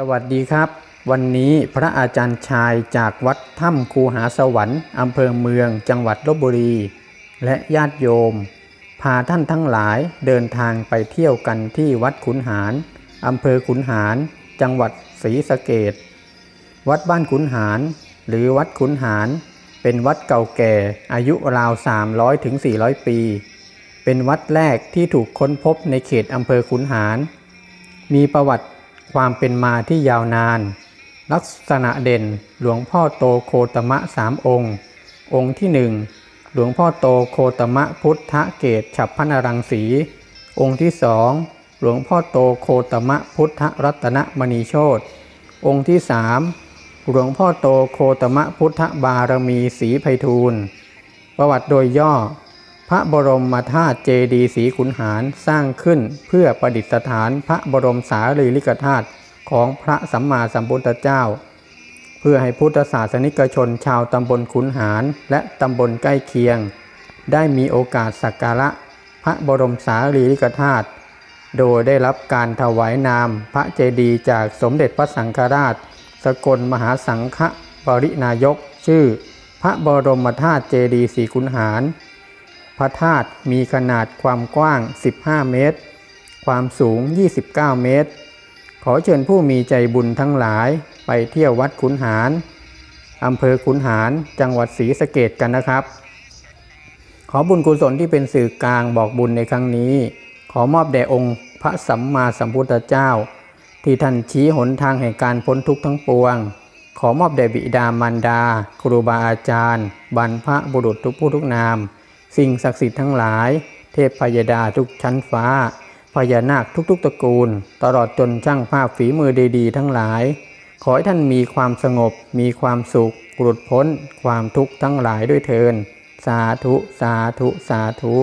สวัสดีครับ วันนี้พระอาจารย์ชายจากวัดถ้ำคูหาสวรรค์อำเภอเมืองจังหวัดลบบุรี และญาติโยม พาท่านทั้งหลายเดินทางไปเที่ยวกันที่วัดขุนหารอำเภอขุนหาร จังหวัดศรีสะเกดวัดบ้านขุนหาร หรือวัดขุนหาร เป็นวัดเก่าแก่อายุราว 300ถึง400ปี เป็นวัดแรกที่ถูกค้นพบในเขตอำเภอขุนหาร มีประวัติ ความเป็นมาที่ยาวนาน ลักษณะเด่นหลวงพ่อโตโคตมะสามองค์ องค์ที่หนึ่งหลวงพ่อโตโคตมะพุทธเกตฉับพนรังสี องค์ที่สองหลวงพ่อโตโคตมะพุทธรัตนมณีโชตองค์ที่สามหลวงพ่อโตโคตมะพุทธบารมีศรีไพฑูรย์ประวัติโดยย่อ พระบรมธาตุเจดีย์ศรีขุนหารสร้างขึ้นเพื่อประดิษฐานพระบรมสารีริกธาตุของพระสัมมาสัมพุทธเจ้า เพื่อให้พุทธศาสนิกชนชาวตำบลขุนหารและตำบลใกล้เคียง ได้มีโอกาสสักการะพระบรมสารีริกธาตุโดยได้รับการถวายนามพระเจดีย์จากสมเด็จพระสังฆราช สกลมหาสังฆปรินายก ชื่อ พระบรมธาตุเจดีย์ศรีขุนหาร พระธาตุมีขนาดความกว้าง 15 เมตร ความสูง 29 เมตร ขอเชิญผู้มีใจบุญทั้งหลายไปเที่ยววัดขุนหารอำเภอขุนหาร จังหวัดศรีสะเกดกันนะครับ ขอบุญกุศลที่เป็นสื่อกลางบอกบุญในครั้งนี้ ขอมอบแด่องค์พระสัมมาสัมพุทธเจ้า ที่ท่านชี้หนทางแห่งการพ้นทุกข์ทั้งปวง ขอมอบแด่บิดามารดา ครูบาอาจารย์ บรรพบุรุษทุกผู้ทุกนาม สิ่งศักดิ์สิทธิ์ทั้งหลาย เทพพยดาทุกชั้นฟ้า พญานาคทุกๆตระกูล ตลอดจนช่างภาพฝีมือดีๆ ทั้งหลาย ขอให้ท่านมีความสงบ มีความสุขหลุดพ้น ความทุกข์ทั้งหลายด้วยเทิน สาธุ สาธุ สาธุ